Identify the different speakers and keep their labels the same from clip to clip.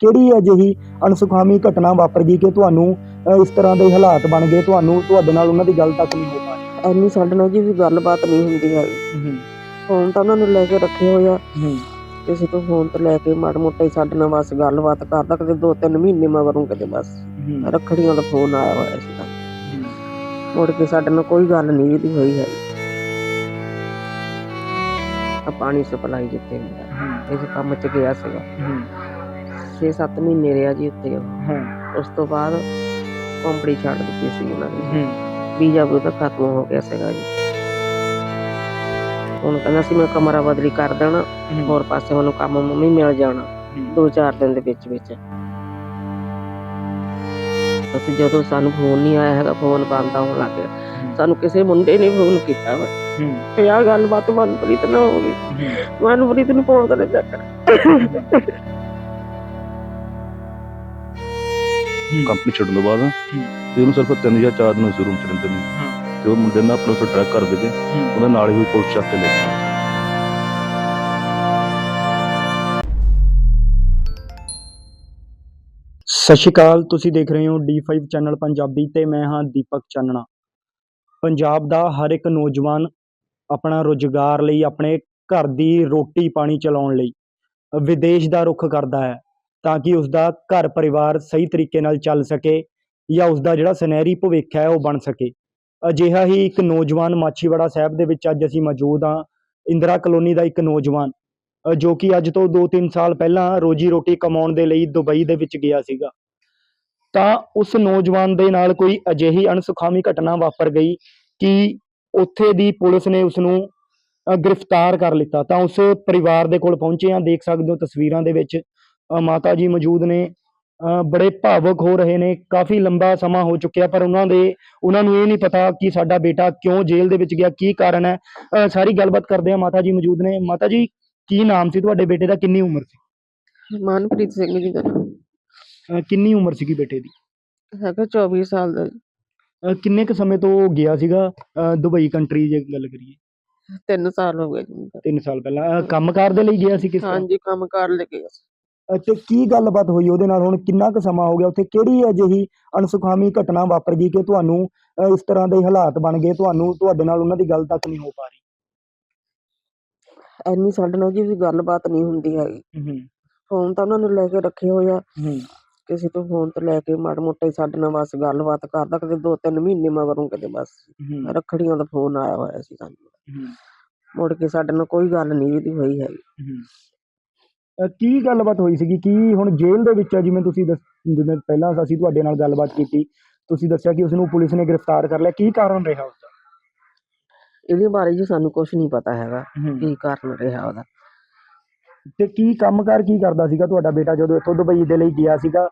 Speaker 1: ਕਿਹੜੀ ਅਜਿਹੀ ਅਣਸੁਖਾਵੀ ਘਟਨਾ ਵਾਪਰ ਗਈ ਕਿ ਤੁਹਾਨੂੰ ਇਸ ਤਰ੍ਹਾਂ ਦੇ ਹਾਲਾਤ ਬਣ ਗਏ ਤੁਹਾਨੂੰ ਤੁਹਾਡੇ ਨਾਲ ਉਹਨਾਂ ਦੀ ਗੱਲ ਤੱਕ ਨਹੀਂ ਹੋ ਪਾ ਰਹੀ
Speaker 2: ਐਨੀ ਸਾਡੇ ਨਾਲ ਜੀ ਵੀ ਗੱਲਬਾਤ ਨਹੀਂ ਹੁੰਦੀ ਹੈਗੀ। ਫੋਨ ਤਾਂ ਉਹਨਾਂ ਨੂੰ ਲੈ ਕੇ ਰੱਖੇ ਹੋਏ ਆ। ਕਿਸੇ ਤੋਂ ਫੋਨ ਤੇ ਲੈ ਕੇ ਮਾੜਾ ਮੋਟਾ ਹੀ ਸਾਡੇ ਨਾਲ ਬਸ ਗੱਲਬਾਤ ਕਰਦਾ ਕਦੇ ਦੋ ਤਿੰਨ ਮਹੀਨੇ ਮਗਰੋਂ ਕਦੇ ਬਸ ਰੱਖੜੀਆਂ ਦਾ ਫੋਨ ਆਇਆ ਹੋਇਆ ਸੀ ਤਾਂ ਮੁੜ ਕੇ ਸਾਡੇ ਨਾਲ ਕੋਈ ਗੱਲ ਨਹੀਂ ਇਹਦੀ ਹੋਈ ਹੈ ਆ ਪਾਣੀ ਸਪਲਾਈ ਹੁੰਦਾ। ਇਸ ਕੰਮ 'ਚ ਗਿਆ ਸੀਗਾ। 6-7 ਮਹੀਨੇ ਰਿਹਾ ਜੀ ਉੱਥੇ। ਉਹ। ਉਸ ਤੋਂ ਬਾਅਦ ਕੰਪਨੀ ਛੱਡ ਦਿੱਤੀ ਸੀ ਉਹਨਾਂ ਨੇ। ਵੀਜ਼ਾ ਵੀ ਉਹਦਾ ਖਤਮ ਹੋ ਗਿਆ ਸੀਗਾ ਜੀ। ਹੁਣ ਕਹਿੰਦਾ ਸੀ ਮੈਂ ਕਮਰਾ ਬਦਲੀ ਕਰ ਦੇਣਾ ਹੋਰ ਪਾਸੇ ਮੈਨੂੰ ਕੰਮ ਮੰਮੀ ਮਿਲ ਜਾਣਾ ਦੋ ਚਾਰ ਦਿਨ ਦੇ ਵਿੱਚ ਵਿੱਚ। ਅਸੀਂ ਜਦੋਂ ਸਾਨੂੰ ਫੋਨ ਨਹੀਂ ਆਇਆ ਹੈਗਾ ਫੋਨ ਬੰਦ ਆਉਣ ਲੱਗ ਗਿਆ। ਸਾਨੂੰ ਕਿਸੇ ਮੁੰਡੇ ਨੇ ਫੋਨ ਕੀਤਾ ਵਾ। ਤੇ ਆ ਗੱਲਬਾਤ ਮਨਪ੍ਰੀਤ ਨਾਲ ਹੋ ਗਈ। ਮਨਪ੍ਰੀਤ ਨੂੰ ਫੋਨ ਕਰੇ ਚੱਕਰ
Speaker 3: ਕੰਪਨੀ ਛੱਡਣ ਤੋਂ ਬਾਅਦ ਤੇ ਉਹਨੂੰ ਸਿਰਫ ਤਿੰਨ ਜਾਂ ਚਾਰ ਦਿਨ ਸ਼ੁਰੂ ਚ ਰਹਿੰਦੇ ਨੇ। ਤੇ ਉਹ ਮੁੰਡੇ ਨੇ ਆਪਣੇ ਉੱਤੇ ਟਰੈਕ ਕਰ ਦਿੱਤੇ ਉਹਦੇ ਨਾਲ ਹੀ ਪੁਲਿਸ ਚੱਕ ਕੇ ਲੈ ਗਈ
Speaker 1: ਸਤਿ ਸ਼੍ਰੀ ਅਕਾਲ ਤੁਸੀਂ ਦੇਖ ਰਹੇ ਹੋ D5 ਚੈਨਲ ਪੰਜਾਬੀ ਤੇ ਮੈਂ ਹਾਂ ਦੀਪਕ ਚਾਨਣਾ। ਪੰਜਾਬ ਦਾ ਹਰ ਇੱਕ ਨੌਜਵਾਨ ਆਪਣਾ ਰੁਜ਼ਗਾਰ ਲਈ ਆਪਣੇ ਘਰ ਦੀ ਰੋਟੀ ਪਾਣੀ ਚਲਾਉਣ ਲਈ ਵਿਦੇਸ਼ ਦਾ ਰੁਖ ਕਰਦਾ ਹੈ। ਤਾਂ ਕਿ ਉਸ ਦਾ ਘਰ ਪਰਿਵਾਰ ਸਹੀ ਤਰੀਕੇ ਨਾਲ ਚੱਲ ਸਕੇ ਜਾਂ ਉਸ ਦਾ ਜਿਹੜਾ ਸੁਨਹਿਰੀ ਭਵਿੱਖ ਹੈ ਉਹ ਬਣ ਸਕੇ। ਅਜਿਹਾ ਹੀ ਇੱਕ ਨੌਜਵਾਨ ਮਾਛੀਵਾੜਾ ਸਾਹਿਬ ਦੇ ਵਿੱਚ ਅੱਜ ਅਸੀਂ ਮੌਜੂਦ ਹਾਂ। ਇੰਦਰਾ ਕਲੋਨੀ ਦਾ ਇੱਕ ਨੌਜਵਾਨ ਜੋ ਕਿ ਅੱਜ ਤੋਂ 2-3 ਸਾਲ ਪਹਿਲਾਂ ਰੋਜੀ ਰੋਟੀ ਕਮਾਉਣ ਦੇ ਲਈ ਦੁਬਈ ਦੇ ਵਿੱਚ ਗਿਆ ਸੀਗਾ। ਤਾਂ ਉਸ ਨੌਜਵਾਨ ਦੇ ਨਾਲ ਕੋਈ ਅਜਿਹੀ ਅਣਸੁਖਾਵੀ ਘਟਨਾ ਵਾਪਰ ਗਈ ਕਿ ਉੱਥੇ ਦੀ ਪੁਲਿਸ ਨੇ ਉਸ ਨੂੰ ਗ੍ਰਿਫਤਾਰ ਕਰ ਲਿੱਤਾ। ਤਾਂ ਉਸ ਪਰਿਵਾਰ ਦੇ ਕੋਲ ਪਹੁੰਚੇ ਆ ਦੇਖ ਸਕਦੇ ਹੋ ਤਸਵੀਰਾਂ ਦੇ ਵਿੱਚ ਮਾਤਾ ਜੀ ਮੌਜੂਦ ਨੇ। ਬੜੇ ਭਾਵੁਕ ਹੋ ਰਹੇ ਨੇ। ਕਾਫੀ ਲੰਬਾ ਸਮਾਂ ਹੋ ਚੁੱਕਿਆ ਪਰ ਉਹਨਾਂ ਦੇ ਉਹਨਾਂ ਨੂੰ ਇਹ ਨਹੀਂ ਪਤਾ ਕਿ ਸਾਡਾ ਬੇਟਾ ਕਿਉਂ ਜੇਲ੍ਹ ਦੇ ਵਿੱਚ ਗਿਆ ਕੀ ਕਾਰਨ ਹੈ। ਸਾਰੀ ਗੱਲਬਾਤ ਕਰਦੇ ਹਾਂ ਮਾਤਾ ਜੀ ਮੌਜੂਦ ਨੇ। ਮਾਤਾ ਜੀ ਕੀ ਨਾਮ ਸੀ ਤੁਹਾਡੇ ਬੇਟੇ ਦਾ? ਕਿੰਨੀ ਉਮਰ ਸੀ?
Speaker 2: ਮਨਪ੍ਰੀਤ ਸਿੰਘ ਜੀ ਦਾ।
Speaker 1: ਕਿੰਨੀ ਉਮਰ ਸੀਗੀ ਬੇਟੇ ਦੀ?
Speaker 2: ਹੈਗਾ 24 ਸਾਲ ਦਾ
Speaker 1: ਕਿੰਨੇ ਕੁ ਸਮੇਂ ਤੋਂ ਗਿਆ ਸੀਗਾ? ਦੁਬਈ ਕੰਟਰੀ ਜੇ ਗੱਲ ਕਰੀਏ।
Speaker 2: ਤਿੰਨ ਸਾਲ ਹੋ ਗਏ ਜੀ। ਮੈਨੂੰ ਤਾਂ।
Speaker 1: 3 ਸਾਲ ਪਹਿਲਾਂ। ਕੰਮਕਾਰ ਦੇ ਲਈ ਗਿਆ ਸੀ ਕਿਸ
Speaker 2: ਹਾਂਜੀ ਕੰਮ ਕਰ ਲੈ ਗਿਆ ਸੀ।
Speaker 1: ਤੇ ਕੀ ਗੱਲਬਾਤ ਹੋਈ ਉਹਦੇ ਨਾਲ? ਹੁਣ ਕਿੰਨਾ ਕੁ ਸਮਾਂ ਹੋ ਗਿਆ? ਉੱਥੇ ਕਿਹੜੀ ਅਜਿਹੀ ਅਣਸੁਖਾਵੀ ਘਟਨਾ ਵਾਪਰ ਗਈ ਕਿ ਤੁਹਾਨੂੰ ਇਸ ਤਰ੍ਹਾਂ ਦੇ ਹਾਲਾਤ ਬਣ ਗਏ? ਤੁਹਾਨੂੰ ਤੁਹਾਡੇ ਨਾਲ ਉਹਨਾਂ ਦੀ ਗੱਲ ਤੱਕ ਨਹੀਂ ਹੋ ਪਾ
Speaker 2: ਐਨੀ ਸਾਡੇ ਨਾਲ ਜੀ ਵੀ ਗੱਲਬਾਤ ਨਹੀਂ ਹੁੰਦੀ ਹੈਗੀ।
Speaker 1: ਰਹੀ
Speaker 2: ਫੋਨ ਤਾਂ ਉਹਨਾਂ ਨੂੰ ਲੈ ਕੇ ਰੱਖੇ ਹੋਏ ਆ।
Speaker 1: ਹੂੰ।
Speaker 2: ਕਿਸੇ ਤੋਂ ਫੋਨ ਤੇ ਲੈ ਕੇ ਮਾੜਾ ਮੋਟਾ ਹੀ ਸਾਡੇ ਨਾਲ ਬਸ ਗੱਲਬਾਤ ਕਰਦਾ ਕਦੇ ਦੋ ਤਿੰਨ ਮਹੀਨੇ ਮਗਰੋਂ ਕਦੇ ਬਸ ਰੱਖੜੀਆਂ ਦਾ ਫੋਨ ਆਇਆ ਹੋਇਆ ਸੀ ਸਾਨੂੰ। ਮੁੜ ਕੇ ਸਾਡੇ ਨਾਲ ਕੋਈ ਗੱਲ ਨਹੀਂ ਇਹਦੀ ਹੋਈ ਹੈਗੀ।
Speaker 1: ਕੀ ਗੱਲਬਾਤ ਹੋਈ ਸੀਗੀ? ਕੀ ਹੁਣ ਜੇਲ੍ਹ ਦੇ ਵਿੱਚ ਆ? ਜਿਵੇਂ ਤੁਸੀਂ ਦੱਸ- ਜਿਵੇਂ ਪਹਿਲਾਂ ਅਸੀਂ ਤੁਹਾਡੇ ਨਾਲ ਗੱਲਬਾਤ ਕੀਤੀ ਤੁਸੀਂ ਦੱਸਿਆ ਕਿ ਉਸ ਨੂੰ ਪੁਲਿਸ ਨੇ ਗ੍ਰਿਫਤਾਰ ਕਰ ਲਿਆ। ਕੀ ਕਾਰਨ ਰਿਹਾ ਉਸ ਦਾ
Speaker 2: ਇਹਦੇ ਬਾਰੇ ਜੀ ਸਾਨੂੰ ਕੁਝ ਨਹੀਂ ਪਤਾ ਹੈਗਾ। ਕੀ ਕਾਰਨ ਰਿਹਾ ਉਹਦਾ।
Speaker 1: ਤੇ ਕੀ ਕੰਮਕਾਰ ਕੀ ਕਰਦਾ ਸੀਗਾ ਤੁਹਾਡਾ ਬੇਟਾ ਜਦੋਂ ਇੱਥੋਂ ਦੁਬਈ ਦੇ ਲਈ ਗਿਆ ਸੀਗਾ?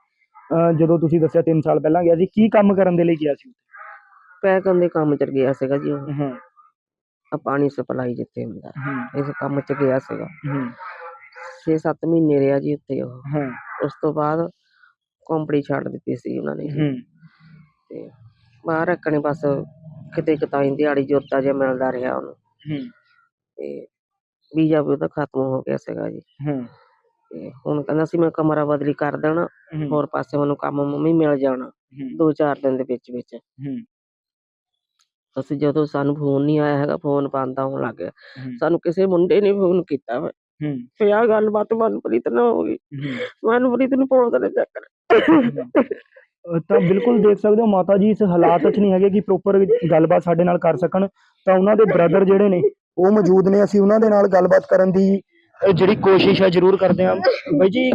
Speaker 1: ਜਦੋਂ ਤੁਸੀਂ ਦੱਸਿਆ 3 ਸਾਲ ਪਹਿਲਾਂ ਗਿਆ ਸੀ ਕੀ ਕੰਮ ਕਰਨ ਦੇ ਲਈ ਗਿਆ ਸੀ?
Speaker 2: ਪੈਕਨ ਦੇ ਕੰਮ ਚ ਗਿਆ ਸੀਗਾ ਜੀ ਉਹ।
Speaker 1: ਹੂੰ।
Speaker 2: ਆ ਪਾਣੀ ਸਪਲਾਈ ਜਿੱਥੇ ਹੁੰਦਾ ਇਸ ਕੰਮ ਚ ਗਿਆ ਸੀਗਾ। 6-7 ਮਹੀਨੇ ਰਿਹਾ ਜੀ ਉੱਥੇ ਉਹ।
Speaker 1: ਹੂੰ।
Speaker 2: ਉਸ ਤੋਂ ਬਾਅਦ ਕੰਪਨੀ ਛੱਡ ਦਿੱਤੀ ਸੀ ਉਹਨਾਂ ਨੇ।
Speaker 1: ਹੂੰ।
Speaker 2: ਤੇ ਬਾਹਰ ਰੱਖਣੇ ਬਸ ਕਿਤੇ ਕਿਤਾਈ ਦਿਹਾੜੀ ਜੋਤਾ ਜਿਹਾ ਮਿਲਦਾ ਰਿਹਾ ਉਹਨੂੰ।
Speaker 1: ਹੂੰ।
Speaker 2: ਤੇ ਵੀਜ਼ਾ ਵੀ ਉਹਦਾ ਖਤਮ ਹੋ ਗਿਆ ਸੀਗਾ ਜੀ।
Speaker 1: ਹੂੰ।
Speaker 2: ਤੇ ਹੁਣ ਕਹਿੰਦਾ ਸੀ ਮੈਂ ਕਮਰਾ ਬਦਲੀ ਕਰ ਦੇਣਾ ਹੋਰ ਪਾਸੇ ਮੈਨੂੰ ਕੰਮ ਮੰਮੀ ਮਿਲ ਜਾਣਾ ਦੋ ਚਾਰ ਦਿਨ ਦੇ ਵਿੱਚ ਵਿੱਚ।
Speaker 1: ਹੂੰ।
Speaker 2: ਅਸੀਂ ਜਦੋਂ ਸਾਨੂੰ ਫੋਨ ਨਹੀਂ ਆਇਆ ਹੈਗਾ ਫੋਨ ਬੰਦ ਆਉਣ ਲੱਗ ਗਿਆ।
Speaker 1: ਹੂੰ।
Speaker 2: ਸਾਨੂੰ ਕਿਸੇ ਮੁੰਡੇ ਨੇ ਫੋਨ ਕੀਤਾ ਵਾ।
Speaker 1: ਹੂੰ।
Speaker 2: ਤੇ ਆ ਗੱਲਬਾਤ ਮਨਪ੍ਰੀਤ ਨਾਲ ਹੋ ਗਈ। ਮਨਪ੍ਰੀਤ ਨੂੰ ਫੋਨ ਕਰੇ ਚੱਕਰ।
Speaker 1: ਅਹ ਤਾਂ ਬਿਲਕੁਲ ਦੇਖ ਸਕਦੇ ਹੋ ਮਾਤਾ ਜੀ ਇਸ ਹਾਲਾਤ 'ਚ ਨਹੀਂ ਹੈਗੇ ਕਿ ਪ੍ਰੋਪਰ ਗੱਲਬਾਤ ਸਾਡੇ ਨਾਲ ਕਰ ਸਕਣ। ਤਾਂ ਉਹਨਾਂ ਦੇ ਬ੍ਰਦਰ ਜਿਹੜੇ ਨੇ ਉਹ ਮੌਜੂਦ ਨੇ। ਅਸੀਂ ਉਹਨਾਂ ਦੇ ਨਾਲ ਗੱਲਬਾਤ ਕਰਨ ਦੀ ਅਹ ਜਿਹੜੀ ਕੋਸ਼ਿਸ਼ ਹੈ ਜ਼ਰੂਰ ਕਰਦੇ ਹਾਂ। ਬਾਈ ਜੀ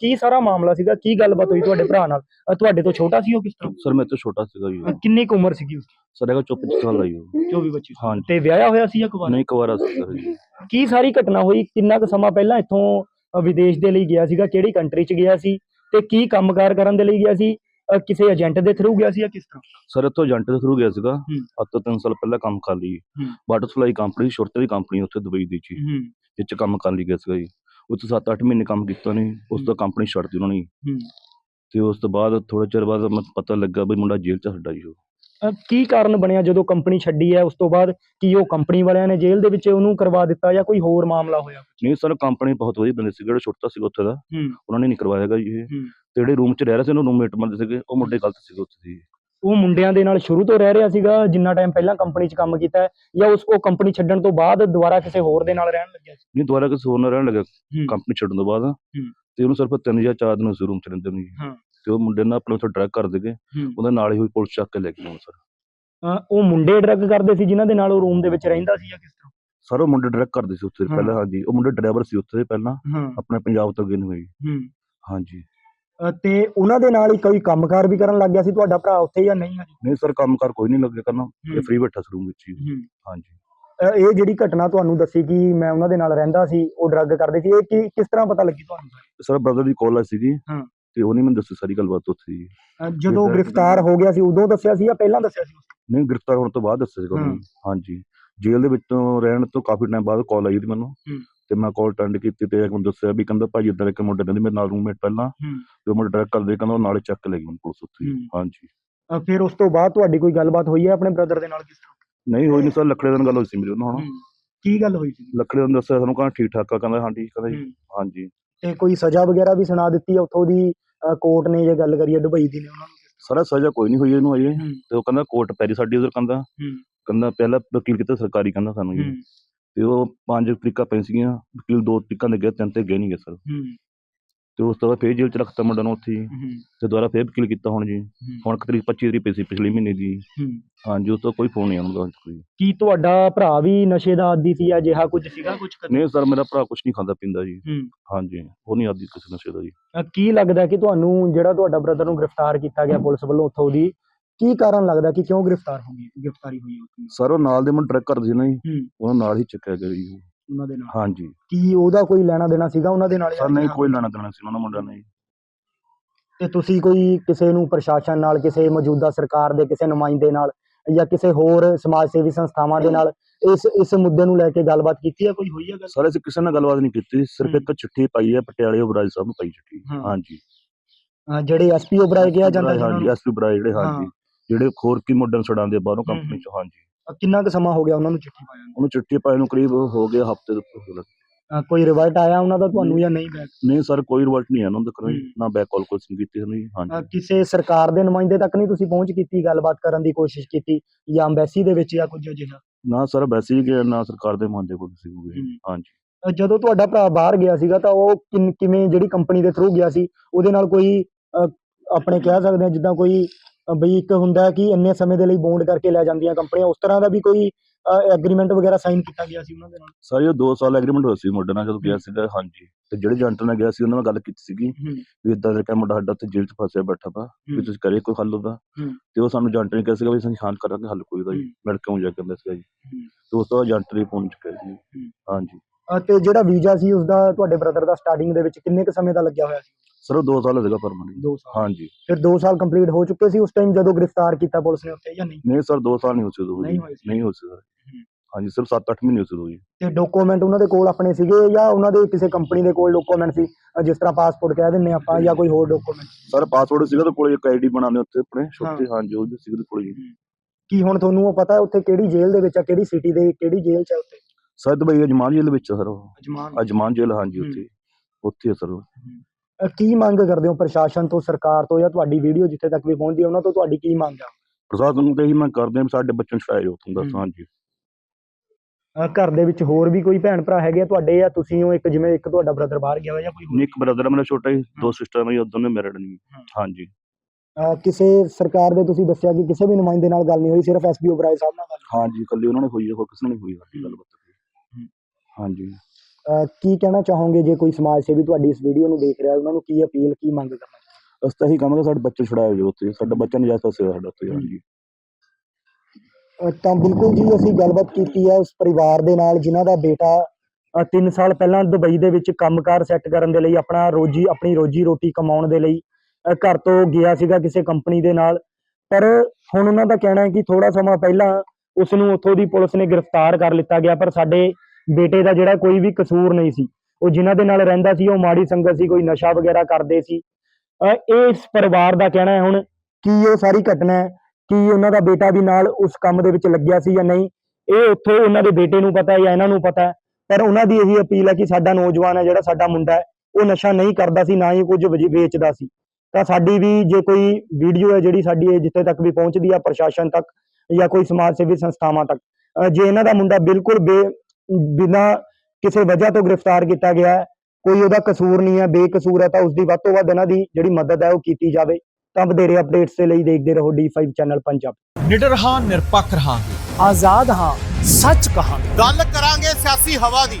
Speaker 1: ਕੀ ਸਾਰਾ ਮਾਮਲਾ ਸੀਗਾ? ਕੀ ਗੱਲਬਾਤ ਹੋਈ ਤੁਹਾਡੇ ਭਰਾ ਨਾਲ? ਤੁਹਾਡੇ ਤੋਂ ਛੋਟਾ ਸੀ ਉਹ ਕਿਸ ਤਰ੍ਹਾਂ?
Speaker 3: ਸਰ ਮੈਂ ਤੋਂ ਛੋਟਾ ਸੀਗਾ ਜੀ
Speaker 1: ਕਿੰਨੀ ਕੁ ਉਮਰ ਸੀਗੀ ਉਸਦੀ?
Speaker 3: ਸਰ ਹੈਗਾ ਚੁੱਪ ਦਾ ਜੀ ਉਹ।
Speaker 1: 24 25
Speaker 3: ਹਾਂਜੀ।
Speaker 1: ਤੇ ਵਿਆਹਿਆ ਹੋਇਆ ਸੀ ਜਾਂ ਕੁਵਾਰਾ?
Speaker 3: ਨਹੀਂ ਕੁਵਾਰਾ ਸੀ ਸਰ ਜੀ।
Speaker 1: ਕੀ ਸਾਰੀ ਘਟਨਾ ਹੋਈ? ਕਿੰਨਾ ਕੁ ਸਮਾਂ ਪਹਿਲਾਂ ਇੱਥੋਂ ਅ, ਵਿਦੇਸ਼ ਦੇ ਲਈ ਗਿਆ ਸੀਗਾ? ਕਿਹੜੀ ਕੰਟਰੀ 'ਚ ਗਿਆ ਸੀ? ਤੇ ਕੀ ਕੰਮਕਾਰ ਕਰਨ ਦੇ ਲਈ ਗਿਆ ਸੀ? ਅ, ਕਿਸੇ ਏਜੰਟ ਦੇ ਥਰੂ ਗਿਆ ਸੀ ਜਾਂ ਕਿਸ ਤਰ੍ਹਾਂ?
Speaker 3: ਸਰ ਇੱਥੋਂ ਏਜੰਟ ਦੇ ਥਰੂ ਗਿਆ ਸੀਗਾ। ਅੱਜ ਤੋਂ 3 ਸਾਲ ਪਹਿਲਾਂ ਕੰਮ ਕਰ ਲਈ।
Speaker 1: ਹੂੰ।
Speaker 3: ਕੰਪਨੀ ਛੋਟੇ ਦੀ ਕੰਪਨੀ ਉੱਥੇ ਦੁਬਈ ਦੀ ਜੀ।
Speaker 1: ਹੂੰ।
Speaker 3: ਇਹ 'ਚ ਕੰਮ ਕਰਨ ਲਈ ਗਿਆ ਸੀਗਾ ਜੀ। ਉੱਥੇ 7-8 ਮਹੀਨੇ ਕੰਮ ਕੀਤਾ ਨਹੀਂ ਉਸ ਤੋਂ ਕੰਪਨੀ ਛੱਡਤੀ ਉਹਨਾਂ ਨੇ। ਤੇ ਉਸ ਤੋਂ ਬਾਅਦ ਥੋੜੇ ਚਿਰ ਬਾਅਦ ਮੈਨੂੰ ਪਤਾ ਲੱਗਾ ਵੀ ਮੁੰਡਾ ਜੇਲ੍ਹ 'ਚ ਸਾਡਾ ਜੀ ਉਹ।
Speaker 1: ਕੀ ਕਾਰਨ ਬਣਿਆ ਜਦੋਂ ਕੰਪਨੀ ਛੱਡੀ ਹੈ ਉਸ ਤੋਂ ਬਾਅਦ ਕੀ ਉਹ ਕੰਪਨੀ ਵਾਲਿਆਂ ਨੇ ਜੇਲ੍ਹ ਦੇ ਵਿੱਚ ਉਹਨੂੰ ਕਰਵਾ ਦਿੱਤਾ ਜਾਂ ਕੋਈ ਹੋਰ ਮਾਮਲਾ ਹੋਇਆ?
Speaker 3: ਨਹੀਂ ਸਰ ਕੰਪਨੀ ਬਹੁਤ ਵਧੀਆ ਬੰਦੇ ਸੀ ਜਿਹੜਾ ਛੋਟਾ ਸੀਗਾ ਉੱਥੇ ਦਾ।
Speaker 1: ਹੂੰ।
Speaker 3: ਉਹਨਾਂ ਨੇ ਨਹੀਂ ਕਰਵਾਇਆ ਹੈਗਾ ਜੀ ਇਹ। ਤੇ ਜਿਹੜੇ ਰੂਮ 'ਚ ਰਹਿ ਰਹੇ ਸੀ ਉਹਨਾਂ ਰੂਮਮੇਟ ਬੰਦੇ ਸੀਗੇ ਉਹ ਮੁੰਡੇ ਗਲਤ ਸੀਗੇ ਉੱਥੇ ਦੀ।
Speaker 1: ਉਹ ਮੁੰਡਿਆਂ ਦੇ ਨਾਲ ਸ਼ੁਰੂ ਤੋਂ ਰਹਿ ਰਿਹਾ ਸੀਗਾ ਜਿੰਨਾ ਟਾਈਮ ਪਹਿਲਾਂ ਕੰਪਨੀ 'ਚ ਕੰਮ ਕੀਤਾ ਹੈ ਜਾਂ ਉਸ ਉਹ ਕੰਪਨੀ ਛੱਡਣ ਤੋਂ ਬਾਅਦ ਦੁਬਾਰਾ ਕਿਸੇ ਹੋਰ ਦੇ ਨਾਲ ਰਹਿਣ ਲੱਗਿਆ ਸੀ?
Speaker 3: ਨਹੀਂ ਦੁਬਾਰਾ ਕਿਸੇ ਹੋਰ ਨਾਲ ਰਹਿਣ ਲੱਗਾ। ਕੰਪਨੀ ਛੱਡਣ ਤੋਂ ਬਾਅਦ। ਤੇ ਉਹਨੂੰ ਸਿਰਫ ਤਿੰਨ ਜਾਂ ਚਾਰ ਦਿਨ ਰੂਮ 'ਚ ਰਹਿੰਦੇ ਨੇ। ਤੇ ਉਹ ਮੁੰਡੇ ਨਾਲ ਆਪਣੇ ਉੱਥੇ ਡਰੈਗ ਕਰ ਦੇਗੇ। ਉਹਦੇ ਨਾਲ ਹੀ ਹੋਈ ਪੁਲਿਸ ਚੱਕ ਕੇ ਲੈ ਗਈ ਹੁਣ ਸਰ।
Speaker 1: ਉਹ ਮੁੰਡੇ ਡਰੱਗ ਕਰਦੇ ਸੀ ਜਿਨ੍ਹਾਂ ਦੇ ਨਾਲ ਉਹ ਰੂਮ ਦੇ ਵਿੱਚ ਰਹਿੰਦਾ ਸੀ ਜਾਂ ਕਿਸ ਤਰ੍ਹਾਂ?
Speaker 3: ਸਰ ਉਹ ਮੁੰਡੇ ਡਰੈਗ ਕਰਦੇ ਸੀ ਉੱਥੇ। ਪਹਿਲਾਂ ਹਾਂਜੀ। ਉਹ ਮੁੰਡੇ ਡਰਾਈਵਰ ਸੀ ਉੱਥੇ ਪਹਿਲਾਂ। ਆਪਣੇ ਪੰਜਾਬ ਤੋਂ ਗਏ ਨੇ ਹੋਈ ਹਾਂਜੀ।
Speaker 1: ਅ, ਤੇ ਉਹਨਾਂ ਦੇ ਨਾਲ ਹੀ ਕੋਈ ਕੰਮਕਾਰ ਵੀ ਕਰਨ ਲੱਗ ਗਿਆ ਸੀ? ਤੁਹਾਡਾ ਭਰਾ ਉੱਥੇ ਜਾਂ ਨਹੀਂ ਹਜੇ
Speaker 3: ਨਹੀਂ ਸਰ ਕੰਮਕਾਰ ਕੋਈ ਨਹੀਂ ਲੱਗਿਆ ਕਰਨਾ। ਇਹ
Speaker 1: ਹੂੰ।
Speaker 3: ਫ੍ਰੀ ਬੈਠਾ ਸੀ ਰੂਮ ਵਿੱਚ
Speaker 1: ਹੀ।
Speaker 3: ਹਾਂਜੀ।
Speaker 1: ਅ, ਇਹ ਜਿਹੜੀ ਘਟਨਾ ਤੁਹਾਨੂੰ ਦੱਸੀ ਕਿ ਮੈਂ ਉਹਨਾਂ ਦੇ ਨਾਲ ਰਹਿੰਦਾ ਸੀ ਉਹ ਡਰੱਗ ਕਰਦੇ ਸੀ ਇਹ ਕੀ ਕਿਸ ਤਰ੍ਹਾਂ ਪਤਾ ਲੱਗੀ ਤੁਹਾਨੂੰ
Speaker 3: ਸਰ? ਬ੍ਰਦਰ ਦੀ ਕਾਲ ਆਈ ਸੀਗੀ
Speaker 1: ਹਾਂ।
Speaker 3: ਤੇ ਉਹਨੇ ਮੈਨੂੰ ਦੱਸੀ ਸਾਰੀ ਗੱਲਬਾਤ ਉੱਥੇ ਜੀ
Speaker 1: ਅ, ਜਦੋਂ ਗ੍ਰਿਫਤਾਰ ਹੋ ਗਿਆ ਸੀ ਉਦੋਂ ਦੱਸਿਆ ਸੀ ਜਾਂ ਪਹਿਲਾਂ ਦੱਸਿਆ ਸੀ?
Speaker 3: ਨਹੀਂ ਗ੍ਰਿਫਤਾਰ ਹੋਣ ਤੋਂ ਬਾਅਦ ਦੱਸਿਆ ਸੀਗਾ ਉਹਨੇ। ਹਾਂਜੀ। ਜੇਲ੍ਹ ਦੇ ਵਿੱਚੋਂ ਰਹਿਣ ਤੋਂ ਕਾਫੀ ਟਾਈਮ ਬਾਅਦ ਕਾਲ ਆਈ ਸੀ ਮੈਨੂੰ।
Speaker 1: ਹੂੰ।
Speaker 3: ਤੇ ਮੈਂ ਕਾਲ ਅਟੈਂਡ ਕੀਤੀ ਤੇ ਮੈਨੂੰ ਦੱਸਿਆ ਵੀ ਕਹਿੰਦਾ ਭਾਈ ਇੱਦਾਂ ਇੱਕ ਮੁੰਡੇ ਨੇ ਮੇਰੇ ਨਾਲ ਰੂਮਮੇਟ ਪਹਿਲਾਂ
Speaker 1: ਹੂੰ।
Speaker 3: ਤੇ ਉਹ ਮੁੰਡਾ ਡਰੈਗ ਕਰਦੇ ਕਹਿੰਦਾ ਉਹ ਨਾਲੇ ਚੱਕ ਲੈ ਗਈ ਮੈਨੂੰ ਪੁਲਿਸ ਉੱਥੇ ਹੀ।
Speaker 1: ਹੂੰ।
Speaker 3: ਹਾਂਜੀ
Speaker 1: ਫਿਰ ਉਸ ਤੋਂ ਬਾਅਦ ਤੁਹਾਡੀ ਕੋਈ ਗੱਲਬਾਤ ਹੋਈ ਹੈ ਆਪਣੇ ਬ੍ਰਦਰ ਦੇ ਨਾਲ ਕਿਸ ਤਰ੍ਹਾਂ
Speaker 3: ਨਹੀਂ ਹੋਈ ਨਹੀਂ ਸਰ ਲੱਖੜੇ ਦਿਨ ਗੱਲ ਹੋਈ ਸੀ ਮੇਰੇ ਨਾਲ ਹੁਣ
Speaker 1: ਕੀ ਗੱਲ ਹੋਈ ਸੀ
Speaker 3: ਲੱਖੜੇ ਦਿਨ ਦੱਸਿਆ ਸਾਨੂੰ ਕਹਿੰਦਾ ਠੀਕ ਠਾਕ ਆ ਕਹਿੰਦਾ ਹਾਂਜੀ ਕਹਿੰਦਾ ਜੀ,
Speaker 1: ਹੂੰ।
Speaker 3: ਹਾਂਜੀ
Speaker 1: ਤੇ ਕੋਈ ਸਜ਼ਾ ਵਗੈਰਾ ਵੀ ਸੁਣਾ ਦਿੱਤੀ ਹੈ ਉੱਥੋਂ ਦੀ ਕੋਰਟ ਨੇ ਜੇ ਗੱਲ ਕਰੀਏ ਦੁਬਈ ਦੀ ਨੇ ਉਹਨਾਂ ਨੂੰ
Speaker 3: ਸਾਰਾ ਸਜ਼ਾ ਕੋਈ ਨਹੀਂ ਹੋਈ ਇਹਨੂੰ ਅਜੇ
Speaker 1: ਹੂੰ।
Speaker 3: ਤੇ ਉਹ ਕਹਿੰਦਾ ਕੋਰਟ ਪੈਰੀ ਸਾਡੀ ਉਧਰ ਕਹਿੰਦਾ
Speaker 1: ਹੂੰ।
Speaker 3: ਕਹਿੰਦਾ ਪਹਿਲਾਂ ਵਕੀਲ ਕਿਤੇ ਸਰਕਾਰੀ ਕਹਿੰਦਾ ਸਾਨੂੰ ਜੀ ਤੇ ਉਹ ਪੰਜ ਤਰੀਕਾਂ ਪੈ ਸੀਗੀਆਂ ਵਕੀਲ ਦੋ ਤਰੀਕਾਂ ਦੇ ਗਏ ਤਿੰਨ ਤੇ ਗਏ ਨਹੀਂ ਗਏ ਸਰ
Speaker 1: ਹੂੰ।
Speaker 3: ਤੇ ਉਸ ਤੋਂ ਬਾਅਦ ਫੇਰ ਜੇਲ੍ਹ ਚ ਰੱਖਤਾ ਮੁੰਡਾ ਨੂੰ ਉੱਥੇ ਹੀ। ਤੇ ਦੁਬਾਰਾ ਫੇਰ ਵਕੀਲ ਕੀਤਾ ਹੁਣ ਜੀ। ਹੁਣ ਇੱਕ ਤਰੀਕ 25 ਤਰੀਕ ਪਈ ਸੀ ਪਿਛਲੇ ਮਹੀਨੇ ਦੀ।
Speaker 1: ਹੂੰ।
Speaker 3: ਹਾਂਜੀ ਉਸ ਤੋਂ ਕੋਈ ਫੋਨ ਨਹੀਂ ਆਉਂਦਾ ਕੋਈ।
Speaker 1: ਕੀ ਤੁਹਾਡਾ ਭਰਾ ਵੀ ਨਸ਼ੇ ਦਾ ਆਦੀ ਸੀ ਜਾਂ ਅਜਿਹਾ ਕੁਝ ਸੀਗਾ? ਕੁਝ
Speaker 3: ਨਹੀਂ ਸਰ ਮੇਰਾ ਭਰਾ ਕੁਝ ਨਹੀਂ ਖਾਂਦਾ ਪੀਂਦਾ ਜੀ।
Speaker 1: ਹੂੰ।
Speaker 3: ਹਾਂਜੀ ਉਹ ਨਹੀਂ ਆਦੀ ਕਿਸੇ ਨਸ਼ੇ ਦਾ ਜੀ।
Speaker 1: ਕੀ ਲੱਗਦਾ ਕਿ ਤੁਹਾਨੂੰ ਜਿਹੜਾ ਤੁਹਾਡਾ ਬ੍ਰਦਰ ਨੂੰ ਗ੍ਰਿਫਤਾਰ ਕੀਤਾ ਗਿਆ ਪੁਲਿਸ ਵੱਲੋਂ ਉੱਥੋਂ ਦੀ ਕੀ ਕਾਰਨ ਲੱਗਦਾ ਕਿ ਕਿਉਂ ਗ੍ਰਿਫਤਾਰ ਹੋ ਗਈ ਗ੍ਰਿਫਤਾਰੀ ਹੋਈ ਹੈ
Speaker 3: ਸਰ ਉਹ ਨਾਲ ਦੇ ਮੁੰਡੇ ਟਰੈਕ ਕਰਦੇ ਸੀ ਨਾ ਜੀ।
Speaker 1: ਹੂੰ।
Speaker 3: ਉਹਨਾਂ ਨਾਲ ਹੀ ਚੱਕਿਆ ਗਿਆ ਜੀ। ਉਹ।
Speaker 1: ਉਹਨਾਂ ਦੇ ਨਾਲ?
Speaker 3: ਹਾਂਜੀ।
Speaker 1: ਕੀ ਉਹਦਾ ਕੋਈ ਲੈਣਾ ਦੇਣਾ ਸੀਗਾ ਉਹਨਾਂ ਦੇ ਨਾਲ?
Speaker 3: ਸਰ ਨਹੀਂ? ਕੋਈ ਲੈਣਾ ਦੇਣਾ ਸੀ ਉਹਨਾਂ ਮੁੰਡਿਆਂ ਨੇ ਜੀ।
Speaker 1: ਤੇ ਤੁਸੀਂ ਕੋਈ ਕਿਸੇ ਨੂੰ ਪ੍ਰਸ਼ਾਸਨ ਨਾਲ ਕਿਸੇ ਮੌਜੂਦਾ ਸਰਕਾਰ ਦੇ ਕਿਸੇ ਨੁਮਾਇੰਦੇ ਨਾਲ ਜਾਂ ਕਿਸੇ ਹੋਰ ਸਮਾਜ ਸੇਵੀ ਸੰਸਥਾਵਾਂ ਦੇ ਨਾਲ ਇਸ ਇਸ ਮੁੱਦੇ ਨੂੰ ਲੈ ਕੇ ਗੱਲਬਾਤ ਕੀਤੀ ਹੈ ਕੋਈ ਹੋਈ ਹੈ ਗੱਲ?
Speaker 3: ਸਰ ਅਸੀਂ ਕਿਸੇ ਨਾਲ ਗੱਲਬਾਤ ਨਹੀਂ ਕੀਤੀ। ਸਿਰਫ। ਇੱਕ ਚਿੱਠੀ ਪਾਈ ਹੈ ਪਟਿਆਲੇ ਉਬਰਾਜ ਸਾਹਿਬ ਨੂੰ ਪਾਈ ਚਿੱਠੀ।
Speaker 1: ਹਾਂ।
Speaker 3: ਹਾਂਜੀ।
Speaker 1: ਜਿਹੜੇ ਐਸਪੀ ਉਬਰਾਏ ਕਿਹਾ ਜਾਂਦਾ
Speaker 3: ਹਾਂਜੀ ਐਸਪੀ ਬਰਾਜ ਜਿਹੜੇ ਹਾਂਜੀ। ਜਿਹੜੇ ਖੋਰ ਕੀ ਮੁੰਡਿਆਂ ਨੂੰ ਛਡਾਉਂਦੇ ਆ ਬਾਹਰੋਂ ਕੰਪਨੀ ਚ ਹਾਂਜੀ
Speaker 1: ਅ, ਕਿੰਨਾ ਕੁ ਸਮਾਂ ਹੋ ਗਿਆ ਉਹਨਾਂ ਨੂੰ ਚਿੱਠੀ ਪਾਇਆ ਨੂੰ?
Speaker 3: ਉਹਨੂੰ ਚਿੱਠੀ ਪਾਈ ਨੂੰ ਕਰੀਬ ਹੋ ਗਿਆ ਹਫ਼ਤੇ ਦੇ ਉੱਪਰ ਹੋ।
Speaker 1: ਅ, ਕੋਈ ਰਿਵਰਟ ਆਇਆ ਉਹਨਾਂ ਦਾ ਤੁਹਾਨੂੰ ਜਾਂ ਨਹੀਂ ਬੈਕ
Speaker 3: ਨਹੀਂ ਸਰ ਕੋਈ ਰਿਵਰਟ ਨਹੀਂ ਹੈ ਉਹਨਾਂ ਦੇ
Speaker 1: ਹੂੰ।
Speaker 3: ਨਾ ਬੈਕ ਕਾਲ ਕੋਈ ਨਹੀਂ ਕੀਤੀ ਹਾਂਜੀ
Speaker 1: ਕਿਸੇ ਸਰਕਾਰ ਦੇ ਨੁਮਾਇੰਦੇ ਤੱਕ ਨਹੀਂ ਤੁਸੀਂ ਪਹੁੰਚ ਕੀਤੀ ਗੱਲਬਾਤ ਕਰਨ ਦੀ ਕੋਸ਼ਿਸ਼ ਕੀਤੀ ਜਾਂ ਐਮਬੈਸੀ ਦੇ ਵਿੱਚ ਜਾਂ ਕੁਝ ਅਜਿਹਾ
Speaker 3: ਨਾ ਸਰ ਵੈਸੇ ਹੀ ਗਿਆ ਨਾ ਸਰਕਾਰ ਦੇ ਮੰਨਦੇ ਕੋਈ ਕਿਸੇ ਨੂੰ ਵੀ।
Speaker 1: ਹੂੰ।
Speaker 3: ਹਾਂਜੀ
Speaker 1: ਅ, ਜਦੋਂ ਤੁਹਾਡਾ ਭਰਾ ਬਾਹਰ ਗਿਆ ਸੀਗਾ ਤਾਂ ਉਹ ਕਿਨ- ਕਿਵੇਂ ਜਿਹੜੀ ਕੰਪਨੀ ਦੇ ਥਰੂ ਗਿਆ ਸੀ ਉਹਦੇ ਨਾਲ ਕੋਈ ਅ, ਆਪਣੇ ਕਹਿ ਸਕਦੇ ਹਾਂ ਜਿੱਦਾਂ ਕੋਈ ਬਈ ਇੱਕ ਹੁੰਦਾ ਕਿ ਇੰਨੇ ਸਮੇਂ ਦੇ ਲਈ ਬੌਂਡ ਕਰਕੇ ਲੈ ਜਾਂਦੀਆਂ ਕੰਪਨੀਆਂ ਉਸ ਤਰ੍ਹਾਂ ਦਾ ਵੀ ਕੋਈ ਐਗਰੀਮੈਂਟ ਵਗੈਰਾ ਸਾਈਨ ਕੀਤਾ ਗਿਆ ਸੀ ਉਹਨਾਂ ਦੇ ਨਾਲ
Speaker 3: ਸਰ ਇਹ 2 ਸਾਲ ਐਗਰੀਮੈਂਟ ਹੋਇਆ ਸੀ ਮੁੰਡੇ ਨਾਲ ਜਦੋਂ ਗਿਆ। ਸੀਗਾ ਹਾਂਜੀ ਤੇ ਜਿਹੜੇ ਏਜੰਟ ਨਾਲ ਗਿਆ ਸੀ ਉਹਨਾਂ ਨਾਲ ਗੱਲ ਕੀਤੀ ਸੀਗੀ ਵੀ ਇਦਾਂ ਦਾ ਮੁੰਡਾ ਸਾਡਾ ਤੇ ਜੇਲ੍ਹ 'ਚ ਫਸਿਆ ਬੈਠਾ ਵਾ ਵੀ। ਤੁਸੀਂ ਕਰੇ ਕੋਈ ਹੱਲ ਉਹਦਾ। ਤੇ ਉਹ ਸਾਨੂੰ ਏਜੰਟ ਨੇ ਕਿਹਾ ਸੀਗਾ ਵੀ ਅਸੀਂ ਹਾਂ ਕਰਾਂਗੇ ਹੱਲ ਕੋਈ ਦਾ ਜੀ। ਲੜ ਕਿਉਂ ਜਾ ਕਹਿੰਦਾ ਸੀਗਾ ਜੀ। ਤੇ ਉਸ ਤੋਂ ਏਜੰਟ ਨੇ ਫੋਨ ਚੁੱਕਿਆ ਜੀ ਹਾਂਜੀ
Speaker 1: ਤੇ ਜਿਹੜਾ ਵੀਜ਼ਾ ਸੀ ਉਸਦਾ ਤੁਹਾਡੇ ਬ੍ਰਦਰ ਦਾ ਸਟਾਰਟਿੰਗ ਦੇ ਵਿੱਚ ਕਿੰਨੇ ਕੁ ਸਮੇਂ ਦਾ ਲੱਗਿਆ ਹੋਇਆ ਸੀ
Speaker 3: ਸਰ ਉਹ 2 ਸਾਲ ਸੀਗਾ ਪਰਮਾਨੈਂਟ
Speaker 1: 2 ਸਾਲ।
Speaker 3: ਹਾਂਜੀ।
Speaker 1: ਫਿਰ 2 ਸਾਲ ਕੰਪਲੀਟ ਹੋ ਚੁੱਕੇ ਸੀ ਉਸ ਟਾਈਮ ਜਦੋਂ ਗ੍ਰਿਫਤਾਰ ਕੀਤਾ ਪੁਲਿਸ ਨੇ ਉੱਥੇ ਜਾਂ ਨਹੀਂ?
Speaker 3: ਨਹੀਂ ਸਰ 2 ਸਾਲ ਨਹੀਂ ਹੋਏ ਸੀ ਉਦੋਂ
Speaker 1: ਨਹੀਂ ਹੋਏ ਸੀ।
Speaker 3: ਨਹੀਂ ਹੋਏ ਸੀ ਸਰ। ਹਾਂਜੀ ਸਿਰਫ 7-8 ਮਹੀਨੇ ਹੋਏ ਸੀ ਉਦੋਂ ਜੀ।
Speaker 1: ਤੇ ਡਾਕੂਮੈਂਟ ਉਹਨਾਂ ਦੇ ਕੋਲ ਆਪਣੇ ਸੀਗੇ ਜਾਂ ਉਹਨਾਂ ਦੇ ਕਿਸੇ ਕੰਪਨੀ ਦੇ ਕੋਲ ਡਾਕੂਮੈਂਟ ਸੀ? ਜਿਸ ਤਰ੍ਹਾਂ ਪਾਸਪੋਰਟ ਕਹਿ ਦਿੰਨੇ ਆਪਾਂ ਜਾਂ ਕੋਈ ਹੋਰ ਡਾਕੂਮੈਂਟ
Speaker 3: ਸਰ ਪਾਸਵਰਡ ਸੀਗਾ ਤੇ ਕੋਲੇ ਇੱਕ ਆਈਡੀ ਬਣਾਉਂਦੇ ਉੱਥੇ ਆਪਣੇ ਛੋਟੇ ਹਾਂਜੀ ਉਹ ਵੀ ਸੀਗੇ ਉਹਦੇ ਕੋਲੇ ਜੀ।
Speaker 1: ਕੀ ਹੁਣ ਤੁਹਾਨੂੰ ਉਹ ਪਤਾ ਹੈ ਉੱਥੇ ਕਿਹੜੀ ਜੇਲ੍ਹ ਦੇ ਵਿੱਚ ਆ ਕਿਹੜੀ ਸਿਟੀ ਦੇ ਕਿਹੜੀ ਜੇਲ੍ਹ 'ਚ ਹੈ ਉੱਥੇ?
Speaker 3: ਸਰ ਦੁਬਈ ਅਜਮਾਨ ਜੇਲ੍ਹ ਵਿੱਚ ਆ ਸਰ ਉਹ।
Speaker 1: ਅਜਮਾਨ।
Speaker 3: ਅਜਮਾਨ ਜੇਲ੍ਹ ਹਾਂਜੀ
Speaker 1: ਹੂੰ।
Speaker 3: ਉੱਥੇ। ਉੱਥੇ ਆ ਸਰ ਉਹ।
Speaker 1: ਕੀ ਮੰਗ ਕਰਦੇ ਹੋ ਪ੍ਰਸ਼ਾਸਨ ਤੋਂ ਸਰਕਾਰ ਤੋਂ ਜਾਂ ਤੁਹਾਡੀ ਵੀਡੀਓ ਜਿੱਥੇ ਤੱਕ ਵੀ ਪਹੁੰਚਦੀ ਹੈ ਉਹਨਾਂ ਤੋਂ ਤੁਹਾਡੀ ਕੀ ਮੰਗ ਆ
Speaker 3: ਪ੍ਰਸ਼ਾਸਨ ਨੂੰ ਤੇ ਇਹੀ ਮੈਂ ਕਰਦੇ ਹਾਂ ਵੀ ਸਾਡੇ ਬੱਚੇ ਨੂੰ ਛੁਡਾਇਆ ਜਾਓ ਉੱਥੋਂ ਦੱਸ
Speaker 1: ਅ, ਘਰ ਦੇ ਵਿੱਚ ਹੋਰ ਵੀ ਕੋਈ ਭੈਣ ਭਰਾ ਹੈਗੇ ਆ ਤੁਹਾਡੇ ਜਾਂ ਤੁਸੀਂ ਹੋ ਇੱਕ ਜਿਵੇਂ ਇੱਕ ਤੁਹਾਡਾ ਬ੍ਰਦਰ ਬਾਹਰ ਗਿਆ ਹੋਇਆ ਜਾਂ ਕੋਈ ਹੋਰ?
Speaker 3: ਇੱਕ ਬ੍ਰਦਰ ਮੇਰਾ ਛੋਟਾ ਜੀ ਦੋ ਸਿਸਟਰ ਮੇਰੀ ਉਦੋਂ ਨੇ ਮੈਰਿਡ ਨਹੀਂ। ਹਾਂਜੀ
Speaker 1: ਅ, ਕਿਸੇ ਸਰਕਾਰ ਦੇ ਤੁਸੀਂ ਦੱਸਿਆ ਕਿ ਕਿਸੇ ਵੀ ਨੁਮਾਇੰਦੇ ਨਾਲ ਗੱਲ ਨਹੀਂ ਹੋਈ ਸਿਰਫ ਐਸਪੀ ਓਬਰਾਏ ਸਾਹਿਬ ਨਾਲ ਗੱਲ
Speaker 3: ਹਾਂਜੀ ਇਕੱਲੇ ਉਹਨਾਂ ਨੇ ਹੋਈ ਹੈ ਹੋਰ ਕਿਸੇ ਨਾਲ ਨਹੀਂ ਹੋਈ ਸਾਡੀ। ਗੱਲਬਾਤ। ਹਾਂਜੀ
Speaker 1: ਕੀ ਕਹਿਣਾ ਚਾਹੋਗੇ ਜੇ ਕੋਈ ਸਮਾਜ ਸੇਵੀ ਤੁਹਾਡੀ ਇਸ ਵੀਡੀਓ ਨੂੰ ਦੇਖ ਰਿਹਾ ਉਹਨਾਂ ਨੂੰ ਕੀ ਅਪੀਲ ਕੀ ਮੰਗ ਕਰਨਾ
Speaker 3: ਅਸੀਂ ਤਾਂ ਇਹੀ ਕਹਾਂਗੇ ਸਾਡੇ ਬੱਚੇ ਛੁਡਾਇਆ ਜਾਓ ਉੱਥੇ ਸਾਡਾ ਬੱਚਾ ਨਜਾਇਜ਼ ਫਸਿਆ ਹੋਇਆ ਸਾਡਾ ਉੱਥੇ। ਹਾਂਜੀ।
Speaker 1: ਤਾਂ ਬਿਲਕੁਲ ਜੀ ਅਸੀਂ ਗੱਲਬਾਤ ਕੀਤੀ ਹੈ ਉਸ ਪਰਿਵਾਰ ਦੇ ਨਾਲ ਜਿਨ੍ਹਾਂ ਦਾ ਬੇਟਾ 3 ਸਾਲ ਪਹਿਲਾਂ ਦੁਬਈ ਦੇ ਵਿੱਚ ਕੰਮਕਾਰ ਸੈੱਟ ਕਰਨ ਦੇ ਲਈ ਆਪਣਾ ਰੋਜੀ ਆਪਣੀ ਰੋਜੀ ਰੋਟੀ ਕਮਾਉਣ ਦੇ ਲਈ ਘਰ ਤੋਂ ਗਿਆ ਸੀਗਾ ਕਿਸੇ ਕੰਪਨੀ ਦੇ ਨਾਲ। ਪਰ ਹੁਣ ਉਹਨਾਂ ਦਾ ਕਹਿਣਾ ਹੈ ਕਿ ਥੋੜਾ ਸਮਾਂ ਪਹਿਲਾਂ ਉਸ ਨੂੰ ਉੱਥੋਂ ਦੀ ਪੁਲਿਸ ਨੇ ਗ੍ਰਿਫਤਾਰ ਕਰ ਲਿੱਤਾ ਗਿਆ ਪਰ ਸਾਡੇ ਬੇਟੇ ਦਾ ਜਿਹੜਾ ਕੋਈ ਵੀ ਕਸੂਰ ਨਹੀਂ ਸੀ, ਉਹ ਜਿਨ੍ਹਾਂ ਦੇ ਨਾਲ ਰਹਿੰਦਾ ਸੀ, ਉਹ ਮਾੜੀ ਸੰਗਤ ਸੀ, ਕੋਈ ਨਸ਼ਾ ਵਗੈਰਾ ਕਰਦੇ ਸੀ। ਇਹ ਇਸ ਪਰਿਵਾਰ ਦਾ ਕਹਿਣਾ ਹੈ ਹੁਣ, ਕੀ ਇਹ ਸਾਰੀ ਘਟਨਾ ਹੈ? ਕਿ ਉਹਨਾਂ ਦਾ ਬੇਟਾ ਵੀ ਨਾਲ ਉਸ ਕੰਮ ਦੇ ਵਿੱਚ ਲੱਗਿਆ ਸੀ ਜਾਂ ਨਹੀਂ? ਇਹ ਉੱਥੋਂ ਉਹਨਾਂ ਦੇ ਬੇਟੇ ਨੂੰ ਪਤਾ ਹੈ ਜਾਂ ਇਹਨਾਂ ਨੂੰ ਪਤਾ ਹੈ, ਪਰ ਉਹਨਾਂ ਦੀ ਇਹੀ ਅਪੀਲ ਹੈ ਕਿ ਸਾਡਾ ਨੌਜਵਾਨ ਹੈ, ਜਿਹੜਾ ਸਾਡਾ ਮੁੰਡਾ ਹੈ, ਉਹ ਨਸ਼ਾ ਨਹੀਂ ਕਰਦਾ ਸੀ, ਨਾ ਹੀ ਕੁਝ ਵੇਚਦਾ ਸੀ। ਤਾਂ ਸਾਡੀ ਵੀ ਜੇ ਕੋਈ ਵੀਡੀਓ ਹੈ ਜਿਹੜੀ ਸਾਡੀ ਇਹ ਜਿੱਥੇ ਤੱਕ ਵੀ ਪਹੁੰਚਦੀ ਆ ਪ੍ਰਸ਼ਾਸਨ ਤੱਕ ਜਾਂ ਕੋਈ ਸਮਾਜ ਸੇਵੀ ਸੰਸਥਾਵਾਂ ਤੱਕ ਜੇ ਇਹਨਾਂ ਦਾ ਮੁੰਡਾ ਬਿਲਕੁਲ ਬੇ ਬਿਨਾਂ ਕਿਸੇ ਵਜ੍ਹਾ ਤੋਂ ਗ੍ਰਿਫਤਾਰ ਕੀਤਾ ਗਿਆ ਹੈ ਕੋਈ ਉਹਦਾ ਕਸੂਰ ਨਹੀਂ ਹੈ ਬੇਕਸੂਰ ਹੈ ਤਾਂ ਉਸ ਦੀ ਵੱਧ ਤੋਂ ਵੱਧ ਇਹਨਾਂ ਦੀ ਜਿਹੜੀ ਮਦਦ ਹੈ ਉਹ ਕੀਤੀ ਜਾਵੇ। ਤਾਂ ਵਧੇਰੇ ਅਪਡੇਟਸ ਦੇ ਲਈ ਦੇਖਦੇ ਰਹੋ D5 ਚੈਨਲ ਪੰਜਾਬ।
Speaker 4: ਨਿਡਰ ਹਾਂ ਨਿਰਪੱਖ ਰਹਾਂਗੇ। ਆਜ਼ਾਦ ਹਾਂ ਸੱਚ ਕਹਾਂਗੇ।
Speaker 5: ਗੱਲ ਕਰਾਂਗੇ ਸਿਆਸੀ ਹਵਾ ਦੀ।